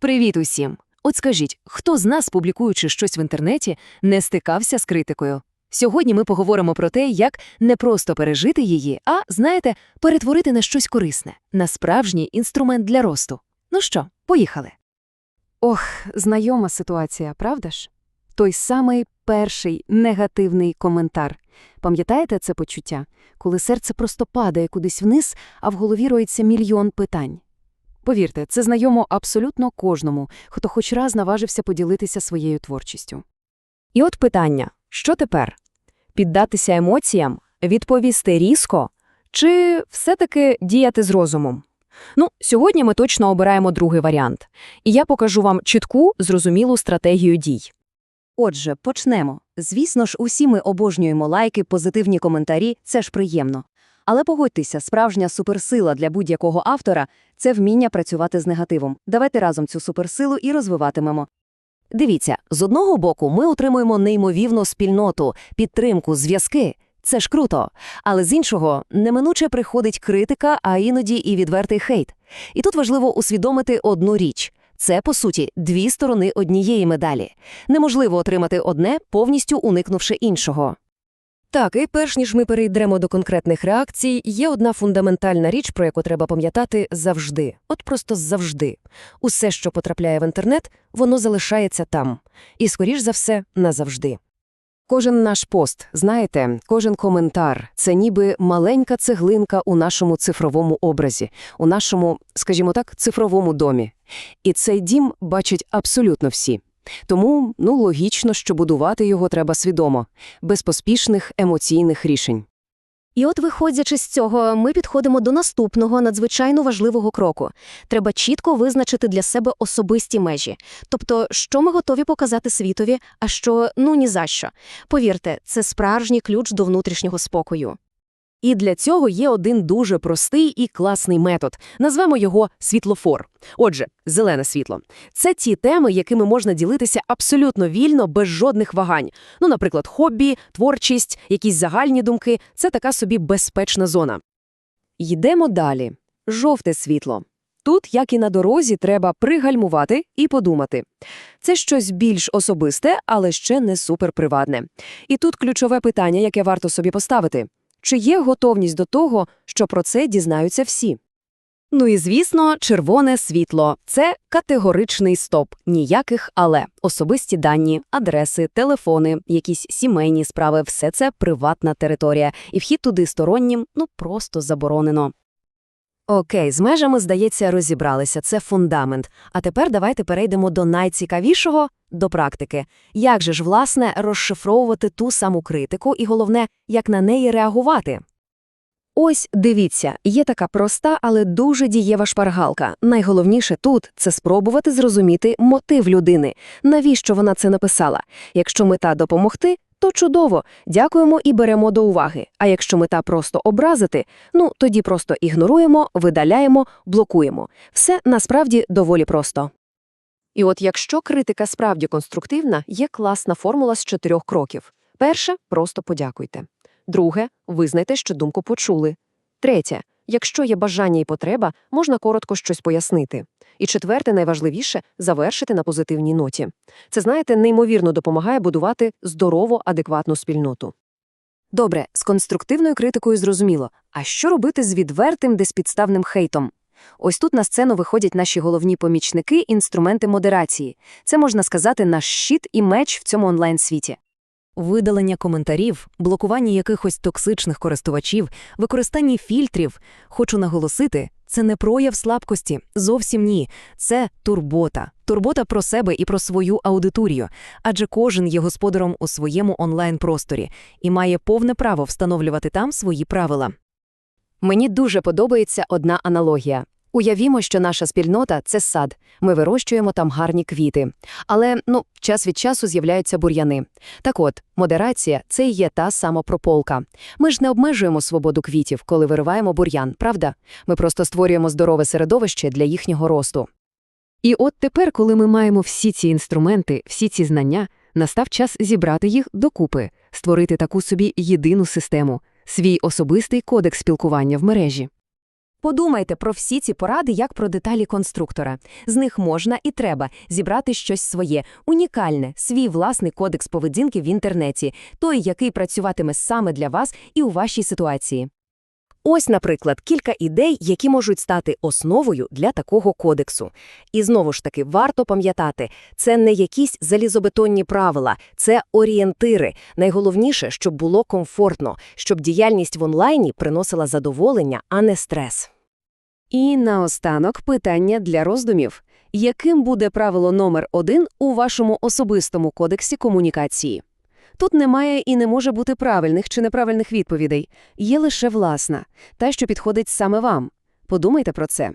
Привіт усім! От скажіть, хто з нас, публікуючи щось в інтернеті, не стикався з критикою? Сьогодні ми поговоримо про те, як не просто пережити її, а, знаєте, перетворити на щось корисне, на справжній інструмент для росту. Ну що, поїхали. Ох, знайома ситуація, правда ж? Той самий перший негативний коментар. Пам'ятаєте це почуття, коли серце просто падає кудись вниз, а в голові роїться мільйон питань? Повірте, це знайомо абсолютно кожному, хто хоч раз наважився поділитися своєю творчістю. І от питання: що тепер? Піддатися емоціям, відповісти різко чи все-таки діяти з розумом? Ну, сьогодні ми точно обираємо другий варіант, і я покажу вам чітку, зрозумілу стратегію дій. Отже, почнемо. Звісно ж, усі ми обожнюємо лайки, позитивні коментарі, це ж приємно. Але погодьтеся, справжня суперсила для будь-якого автора – це вміння працювати з негативом. Давайте разом цю суперсилу і розвиватимемо. Дивіться, з одного боку ми отримуємо неймовірну спільноту, підтримку, зв'язки. Це ж круто. Але з іншого, неминуче приходить критика, а іноді і відвертий хейт. І тут важливо усвідомити одну річ. Це, по суті, дві сторони однієї медалі. Неможливо отримати одне, повністю уникнувши іншого. Так, і перш ніж ми перейдемо до конкретних реакцій, є одна фундаментальна річ, про яку треба пам'ятати завжди. От просто завжди. Усе, що потрапляє в інтернет, воно залишається там. І, скоріш за все, назавжди. Кожен наш пост, знаєте, кожен коментар це ніби маленька цеглинка у нашому цифровому образі, у нашому, скажімо так, цифровому домі. І цей дім бачать абсолютно всі. Тому, ну, логічно, що будувати його треба свідомо, без поспішних емоційних рішень. І от, виходячи з цього, ми підходимо до наступного надзвичайно важливого кроку. Треба чітко визначити для себе особисті межі. Тобто, що ми готові показати світові, а що ну ні за що. Повірте, це справжній ключ до внутрішнього спокою. І для цього є один дуже простий і класний метод. Назвемо його світлофор. Отже, зелене світло. Це ті теми, якими можна ділитися абсолютно вільно, без жодних вагань. Ну, наприклад, хобі, творчість, якісь загальні думки – це така собі безпечна зона. Йдемо далі. Жовте світло. Тут, як і на дорозі, треба пригальмувати і подумати. Це щось більш особисте, але ще не суперприватне. І тут ключове питання, яке варто собі поставити. Чи є готовність до того, що про це дізнаються всі? Ну і, звісно, червоне світло – це категоричний стоп. Ніяких «але». Особисті дані, адреси, телефони, якісь сімейні справи – все це приватна територія. І вхід туди стороннім, ну, просто заборонено. Окей, з межами, здається, розібралися. Це фундамент. А тепер давайте перейдемо до найцікавішого – до практики. Як же ж, власне, розшифровувати ту саму критику і, головне, як на неї реагувати? Ось, дивіться, є така проста, але дуже дієва шпаргалка. Найголовніше тут – це спробувати зрозуміти мотив людини. Навіщо вона це написала? Якщо мета допомогти, то чудово, дякуємо і беремо до уваги. А якщо мета просто образити, ну тоді просто ігноруємо, видаляємо, блокуємо. Все насправді доволі просто. І от якщо критика справді конструктивна, є класна формула з чотирьох кроків. Перше – просто подякуйте. Друге – визнайте, що думку почули. Третє – якщо є бажання і потреба, можна коротко щось пояснити. І четверте, найважливіше – завершити на позитивній ноті. Це, знаєте, неймовірно допомагає будувати здорову, адекватну спільноту. Добре, з конструктивною критикою зрозуміло. А що робити з відвертим безпідставним хейтом? Ось тут на сцену виходять наші головні помічники, інструменти модерації. Це, можна сказати, наш щит і меч в цьому онлайн-світі. Видалення коментарів, блокування якихось токсичних користувачів, використання фільтрів. Хочу наголосити, це не прояв слабкості, зовсім ні. Це турбота. Турбота про себе і про свою аудиторію. Адже кожен є господаром у своєму онлайн-просторі і має повне право встановлювати там свої правила. Мені дуже подобається одна аналогія. Уявімо, що наша спільнота – це сад. Ми вирощуємо там гарні квіти. Але, ну, час від часу з'являються бур'яни. Так от, модерація – це і є та сама прополка. Ми ж не обмежуємо свободу квітів, коли вириваємо бур'ян, правда? Ми просто створюємо здорове середовище для їхнього росту. І от тепер, коли ми маємо всі ці інструменти, всі ці знання, настав час зібрати їх докупи, створити таку собі єдину систему, свій особистий кодекс спілкування в мережі. Подумайте про всі ці поради як про деталі конструктора. З них можна і треба зібрати щось своє, унікальне, свій власний кодекс поведінки в інтернеті, той, який працюватиме саме для вас і у вашій ситуації. Ось, наприклад, кілька ідей, які можуть стати основою для такого кодексу. І знову ж таки, варто пам'ятати, це не якісь залізобетонні правила, це орієнтири. Найголовніше, щоб було комфортно, щоб діяльність в онлайні приносила задоволення, а не стрес. І наостанок питання для роздумів. Яким буде правило номер один у вашому особистому кодексі комунікації? Тут немає і не може бути правильних чи неправильних відповідей. Є лише власна, та, що підходить саме вам. Подумайте про це.